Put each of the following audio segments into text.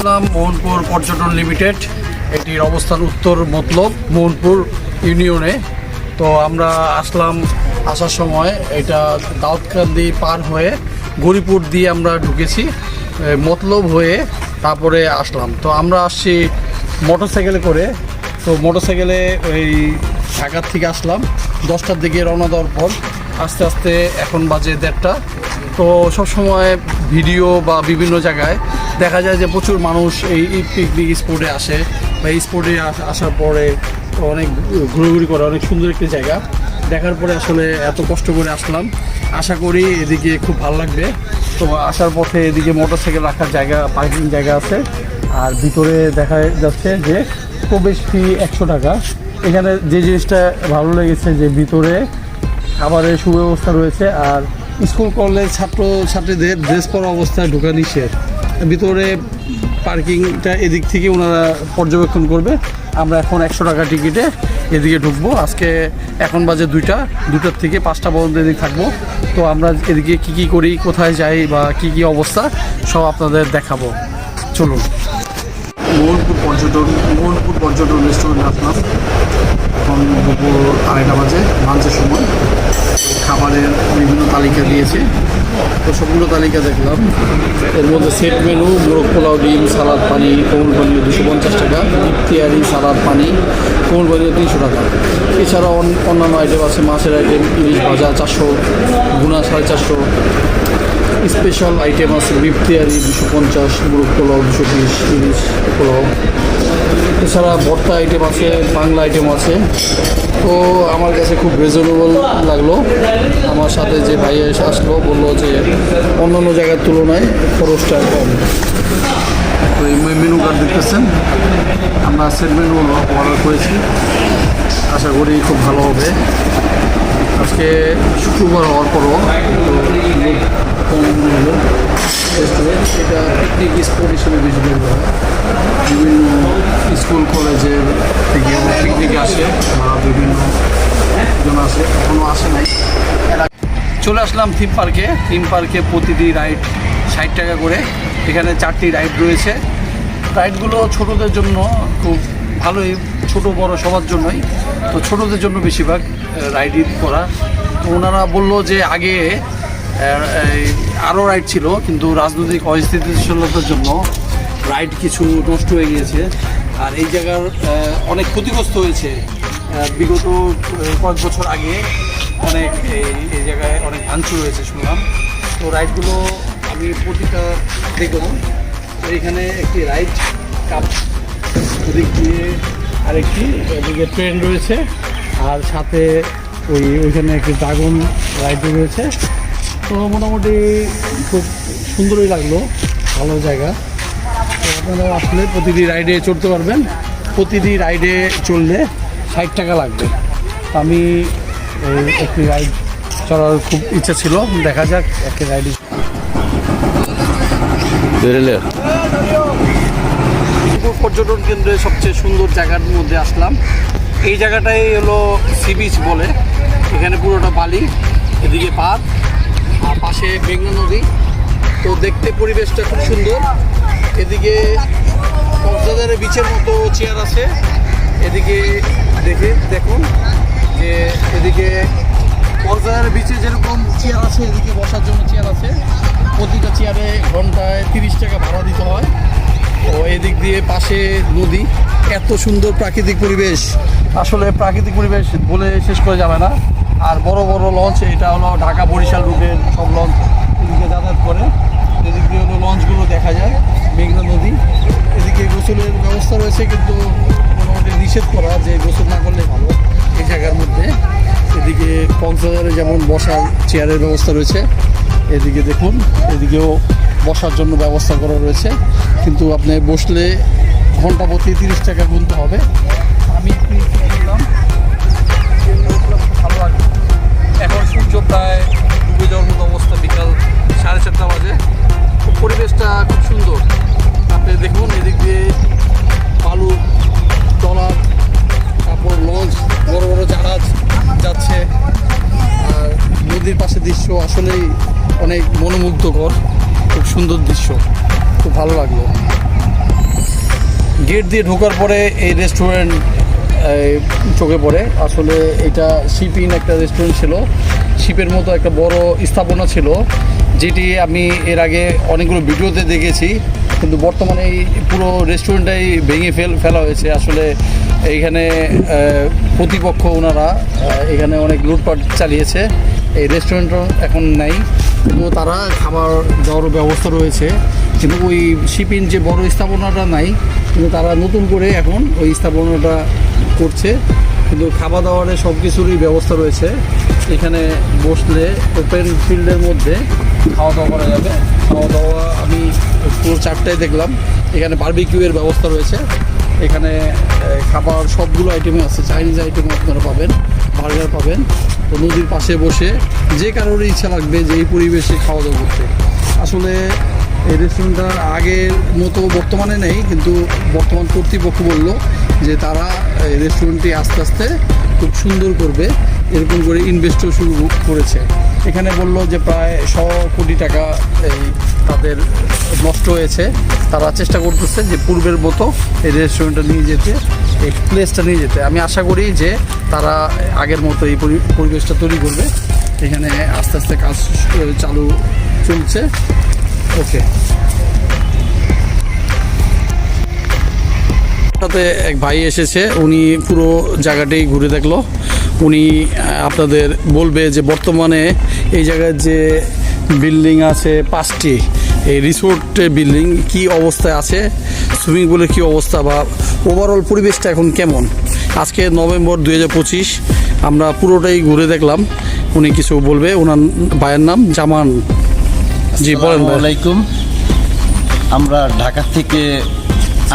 আসলাম মোহনপুর পর্যটন লিমিটেড। এটির অবস্থান উত্তর মতলব মোহনপুর ইউনিয়নে। তো আমরা আসলাম আসার সময় এটা দাউদকান্দি পার হয়ে গরিপুর দিয়ে আমরা ঢুকেছি মতলব হয়ে তারপরে আসলাম। তো আমরা আসছি মোটরসাইকেলে করে। তো মোটরসাইকেলে ওই ঢাকার থেকে আসলাম, দশটার দিকে রওনা দেওয়ার পর আস্তে আস্তে এখন বাজে দেড়টা। তো সবসময় ভিডিও বা বিভিন্ন জায়গায় দেখা যায় যে প্রচুর মানুষ এই পিকনিক স্পটে আসে বা এই স্পটে আসার পরে অনেক ঘুরোঘুরি করে, অনেক সুন্দর একটি জায়গা। দেখার পরে আসলে এত কষ্ট করে আসলাম। আশা করি এদিকে খুব ভালো লাগবে। তো আসার পথে এদিকে মোটরসাইকেল রাখার জায়গা, পার্কিং জায়গা আছে। আর ভিতরে দেখা যাচ্ছে যে প্রবেশ ফি একশো টাকা। এখানে যে জিনিসটা ভালো লেগেছে যে ভিতরে খাবারের সুব্যবস্থা রয়েছে আর স্কুল কলেজ ছাত্র ছাত্রীদের ড্রেস পরা অবস্থায় ঢোকা নিষেধ। ভিতরে পার্কিংটা এদিক থেকে ওনারা পর্যবেক্ষণ করবে। আমরা এখন একশো টাকা টিকিটে এদিকে ঢুকবো। আজকে এখন বাজে দুইটা দুটার থেকে পাঁচটা পর্যন্ত এদিকে থাকব। তো আমরা এদিকে কি কি করি কোথায় যাই বা কি কি অবস্থা সব আপনাদের দেখাবো। চলুন। মোহনপুর পর্যটন মোহনপুর পর্যটন রেস্টুরেন্টে আসলাম এখন দুপুর আড়াইটা বাজে লাঞ্চের সময়। খাবারের বিভিন্ন তালিকা দিয়েছে। তো সবগুলো তালিকা দেখলাম। এর মধ্যে সেট মেনু মোরগ পোলাও, ডিম, সালাদ, পানি, কোমল পানীয় দুশো পঞ্চাশ টাকা ইফতিয়ারি সালাদ, পানি, কোমল পানীয় তিনশো টাকা। এছাড়াও অন্যান্য আইটেম আছে, মাছের আইটেম ইলিশ ভাজা চারশো, গুনা সাড়ে চারশো স্পেশাল আইটেম আছে বিফ তেয়ারি দুশো পঞ্চাশ মুরগ পোলাও দুশো বিশ, তিরিশ পোলাও। এছাড়া ভর্তা আইটেম আছে, বাংলা আইটেম আছে। তো আমার কাছে খুব রিজনেবল লাগল। আমার সাথে যে ভাই এসে আসলো, বলল যে অন্যান্য জায়গার তুলনায় খরচটা কম। তো এই মেনু কার্ড দেখতেছেন? আমরা সেট মেনু অর্ডার করেছি। আশা করি খুব ভালো হবে। আজকে শুক্রবার হওয়ার পরও বিভিন্ন স্কুল কলেজের পিকনিকে আসে বিভিন্ন আসে নাই। চলে আসলাম থিম পার্কে থিম পার্কে প্রতিটি রাইড ষাট টাকা করে। এখানে চারটি রাইড রয়েছে। রাইডগুলো ছোটদের জন্য খুব ভালোই, ছোট বড় সবার জন্যই। তো ছোটদের জন্য বেশিরভাগ রাইডিং করা। তো ওনারা বলল যে আগে আরও রাইড ছিল, কিন্তু রাজনৈতিক অস্থিতিশীলতার জন্য রাইড কিছু নষ্ট হয়ে গিয়েছে। আর এই জায়গার অনেক ক্ষতিগ্রস্ত হয়েছে। বিগত কয়েক বছর আগে অনেক এই জায়গায় অনেক ভাঙচুর হয়েছে শুনলাম। তো রাইডগুলো আমি প্রতিটা দেখলাম তো এখানে একটি রাইড কাপ ওদিক দিয়ে আরেকটি, এদিকে ট্রেন রয়েছে। আর সাথে ওই, ওইখানে একটি ড্রাগন রাইড রয়েছে। তো মোটামুটি খুব সুন্দরই লাগল। ভালো জায়গা। তো আপনারা আসলে প্রতিটি রাইডে চড়তে পারবেন। প্রতিটি রাইডে চললে ষাট টাকা লাগবে। আমি একটি রাইড চড়ার খুব ইচ্ছা ছিল। দেখা যাক একটি রাইডে পর্যটন কেন্দ্রে সবচেয়ে সুন্দর জায়গার মধ্যে আসলাম। এই জায়গাটাই হলো সি বিচ বলে। এখানে পুরোটা বালি এদিকে পার্ক আর পাশে মেঘনা নদী। তো দেখতে পরিবেশটা খুব সুন্দর। এদিকে কক্সবাজারের বিচের মতো চেয়ার আছে। এদিকে দেখে দেখুন যে এদিকে কক্সবাজারের বিচে যেরকম চেয়ার আছে, এদিকে বসার জন্য চেয়ার আছে। প্রতিটা চেয়ারে ঘন্টায় তিরিশ টাকা ভাড়া দিতে হয়। ও এদিক দিয়ে পাশে নদী। এত সুন্দর প্রাকৃতিক পরিবেশ। আসলে প্রাকৃতিক পরিবেশ বলে শেষ করে যাবে না। আর বড় বড় লঞ্চ এটা হলো ঢাকা বরিশাল রুটের সব লঞ্চ এদিকে যাতায়াত করে। এদিক দিয়ে হলো লঞ্চগুলো দেখা যায়, মেঘনা নদী। এদিকে গোসলের ব্যবস্থা রয়েছে কিন্তু মোটামুটি নিষেধ করা যে গোসল না করলে ভালো এই জায়গার মধ্যে। এদিকে কক্সবাজারে যেমন বসার চেয়ারের ব্যবস্থা রয়েছে, এদিকে দেখুন, এদিকেও বসার জন্য ব্যবস্থা করা রয়েছে। কিন্তু আপনি বসলে ঘণ্টা প্রতি তিরিশ টাকা গুনতে হবে। আমি একটু এখন সূর্য প্রায় ডুবে যাওয়ার মতো অবস্থা বিকাল সাড়ে চারটা বাজে। পরিবেশটা খুব সুন্দর। আপনি দেখুন, এদিক দিয়ে বালু, ট্রলার, তারপর লঞ্চ, বড় বড় জাহাজ যাচ্ছে। আর নদীর পাশে দৃশ্য আসলেই অনেক মনোমুগ্ধকর, খুব সুন্দর দৃশ্য। খুব ভালো লাগল। গেট দিয়ে ঢোকার পরে এই রেস্টুরেন্ট চোখে পড়ে। আসলে এটা শিপিং একটা রেস্টুরেন্ট ছিল। শিপের মতো একটা বড় স্থাপনা ছিল, যেটি আমি এর আগে অনেকগুলো ভিডিওতে দেখেছি, কিন্তু বর্তমানে এই পুরো রেস্টুরেন্টটাই ভেঙে ফেল ফেলা হয়েছে। আসলে এইখানে প্রতিপক্ষ ওনারা এখানে অনেক লুটপাট চালিয়েছে। এই রেস্টুরেন্টও এখন নাই। কিন্তু তারা খাবার দেওয়ার ব্যবস্থা রয়েছে। কিন্তু ওই শিপিং যে বড় স্থাপনাটা নাই, কিন্তু তারা নতুন করে এখন ওই স্থাপনাটা করছে, কিন্তু খাওয়া দাওয়ারের সব কিছুরই ব্যবস্থা রয়েছে। এখানে বসলে ওপেন ফিল্ডের মধ্যে খাওয়া দাওয়া করা যাবে। খাওয়া দাওয়া আমি পুরো চারটায় দেখলাম। এখানে বার্বিকিউয়ের ব্যবস্থা রয়েছে। এখানে খাবার সবগুলো আইটেমে আছে। চাইনিজ আইটেম আপনারা পাবেন বার্গার পাবেন। তো নদীর পাশে বসে যে কারোর ইচ্ছা লাগবে যে এই পরিবেশে খাওয়া দাওয়া করতে। আসলে এই রেস্টুরেন্টটা আগের মতো বর্তমানে নেই, কিন্তু বর্তমান কর্তৃপক্ষ বলল যে তারা এই রেস্টুরেন্টটি আস্তে আস্তে খুব সুন্দর করবে, এরকম করে ইনভেস্টও শুরু করেছে। এখানে বলল যে প্রায় শ কোটি টাকা, এই, তাদের নষ্ট হয়েছে। তারা চেষ্টা করতেছে যে পূর্বের মতো এই রেস্টুরেন্টটা নিয়ে যেতে, এই প্লেসটা নিয়ে যেতে। আমি আশা করি যে তারা আগের মতো এই পরি- পরিবেশটা তৈরি করবে। এখানে আস্তে আস্তে কাজ চালু চলছে। ওকে সাথে এক ভাই এসেছে, উনি পুরো জায়গাটাই ঘুরে দেখল। উনি আপনাদের বলবে যে বর্তমানে এই জায়গায় যে বিল্ডিং আছে পাঁচটি, এই রিসোর্টের বিল্ডিং কি অবস্থায় আছে, সুইমিং পুলের কী অবস্থা বা ওভারঅল পরিবেশটা এখন কেমন? আজকে নভেম্বর দুই হাজার পঁচিশ, আমরা পুরোটাই ঘুরে দেখলাম। উনি কিছু বলবে ওনার ভাইয়ের নাম জামান। জি, বলেন আমরা ঢাকা থেকে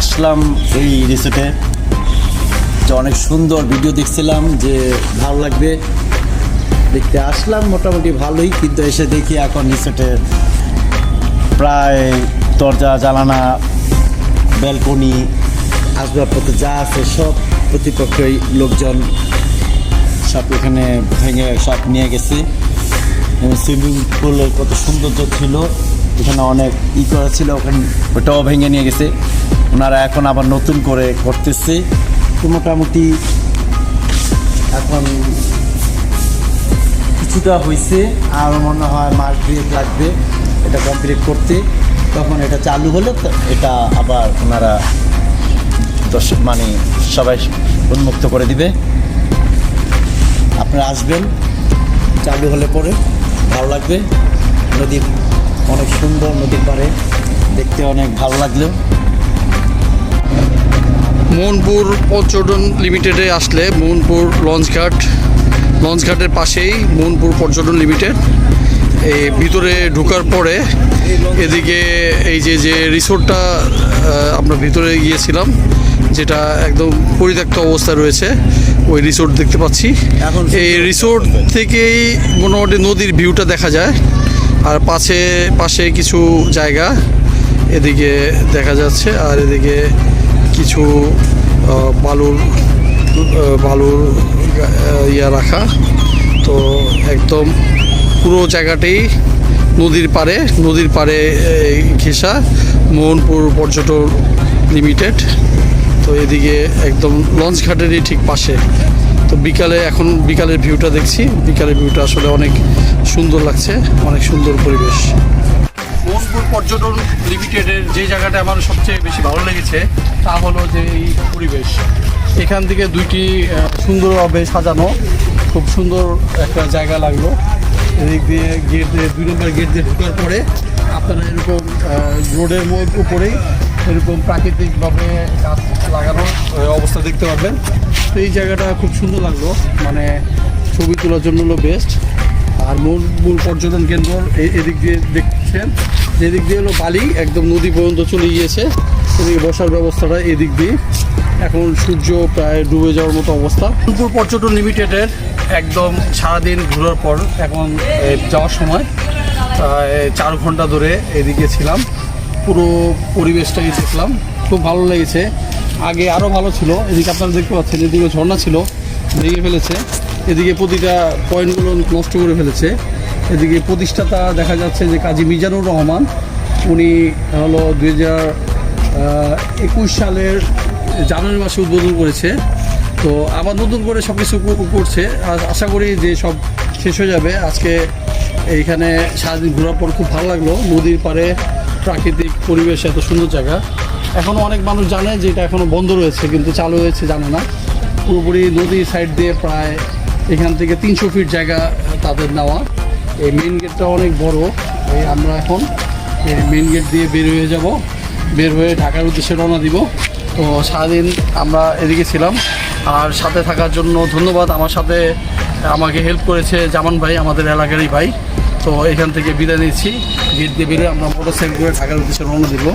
আসলাম এই রিসোর্টে। যে অনেক সুন্দর ভিডিও দেখছিলাম যে ভালো লাগবে। দেখতে আসলাম মোটামুটি ভালোই, কিন্তু এসে দেখি এখন রিসোর্টের প্রায় দরজা জানানা ব্যালকনি আসবাবপত্র যা আছে সব প্রতিপক্ষই লোকজন সব এখানে ভেঙে সব নিয়ে গেছে। সুইমিং পুলের কত সৌন্দর্য ছিল। এখানে অনেক ই করা ছিল, ওখানে ওটাও ভেঙে নিয়ে গেছে। ওনারা এখন আবার নতুন করে করতেছে। তো মোটামুটি এখন কিছুটা হয়েছে আর মনে হয় মাস দুয়েক লাগবে এটা কমপ্লিট করতে। তখন এটা চালু হলে এটা আবার ওনারা দর্শক মানে সবাই উন্মুক্ত করে দিবে। আপনারা আসবেন, চালু হলে পরে ভালো লাগবে। নদী অনেক সুন্দর নদীর পাড়ে। দেখতে অনেক ভালো লাগল। মোহনপুর পর্যটন লিমিটেডে আসলে মোহনপুর লঞ্চঘাট লঞ্চঘাটের পাশেই মোহনপুর পর্যটন লিমিটেড। এই ভিতরে ঢোকার পরে এদিকে এই যে যে রিসোর্টটা আমরা ভিতরে গিয়েছিলাম যেটা একদম পরিত্যক্ত অবস্থায় রয়েছে ওই রিসোর্ট দেখতে পাচ্ছি। এখন এই রিসোর্ট থেকেই মোটামুটি নদীর ভিউটা দেখা যায়। আর পাশে পাশে কিছু জায়গা। এদিকে দেখা যাচ্ছে আর এদিকে কিছু বালুর বালুর ইয়া রাখা। তো একদম পুরো জায়গাটাই নদীর পাড়ে নদীর এই, ঘেঁষা মোহনপুর পর্যটন লিমিটেড। তো এদিকে একদম লঞ্চ ঘাটেরই ঠিক পাশে। তো বিকালে এখন বিকালের ভিউটা দেখছি। বিকালের ভিউটা আসলে অনেক সুন্দর লাগছে, অনেক সুন্দর পরিবেশ। মোহনপুর পর্যটন লিমিটেডের যে জায়গাটা আমার সবচেয়ে বেশি ভালো লেগেছে, তা হলো যে এই পরিবেশ। এখান থেকে দুইটি সুন্দরভাবে সাজানো, খুব সুন্দর একটা জায়গা লাগল। এদিক দিয়ে গেট দিয়ে, দুই নম্বর গেট দিয়ে ঢোকার পরে আপনারা এরকম রোডের উপরেই এরকম প্রাকৃতিকভাবে গাছ লাগানো অবস্থা দেখতে পাবেন তো এই জায়গাটা খুব সুন্দর লাগল। মানে ছবি তোলার জন্য হলো বেস্ট আর মূল মূল পর্যটন কেন্দ্র এদিক দিয়ে দেখছেন। যেদিক দিয়ে হলো বালি, একদম নদী পর্যন্ত চলে গিয়েছে। এদিকে বসার ব্যবস্থাটা এদিক দিয়ে। এখন সূর্য প্রায় ডুবে যাওয়ার মতো অবস্থা। ফুলপুর পর্যটন লিমিটেডের একদম সারাদিন ঘোরার পর এখন যাওয়ার সময় প্রায় চার ঘণ্টা ধরে এদিকে ছিলাম। পুরো পরিবেশটাই দেখলাম। খুব ভালো লেগেছে। আগে আরও ভালো ছিল। এদিকে আপনারা দেখতে পাচ্ছেন, এদিকে ঝর্ণা ছিল, ভেঙে ফেলেছে। এদিকে প্রতিটা পয়েন্টগুলো নষ্ট করে ফেলেছে। এদিকে প্রতিষ্ঠাতা দেখা যাচ্ছে যে কাজী মিজানুর রহমান, উনি হলো দুই হাজার একুশ সালের জানুয়ারি মাসে উদ্বোধন করেছে। তো আবার নতুন করে সব কিছু করছে। আশা করি যে সব শেষ হয়ে যাবে। আজকে এইখানে সারাদিন ঘোরার পর খুব ভালো লাগল। নদীর পাড়ে প্রাকৃতিক পরিবেশ এত সুন্দর জায়গা। এখনও অনেক মানুষ জানে যে এটা এখনও বন্ধ রয়েছে, কিন্তু চালু হয়েছে, জানে না। পুরোপুরি নদীর সাইড দিয়ে প্রায় এখান থেকে তিনশো ফিট জায়গা তাদের নেওয়া। এই মেন গেটটা অনেক বড়। এই আমরা এখন এই মেন গেট দিয়ে বের হয়ে যাব। বের হয়ে ঢাকার উদ্দেশ্যে রওনা দিব। তো সারাদিন আমরা এদিকে ছিলাম। আর সাথে থাকার জন্য ধন্যবাদ। আমার সাথে আমাকে হেল্প করেছে জামান ভাই, আমাদের এলাকারই ভাই। তো এখান থেকে বিদায় নিচ্ছি। গেট দিয়ে বেরোয় আমরা মোটর সাইকেল করে ঢাকার উদ্দেশ্যে রওনা দিব।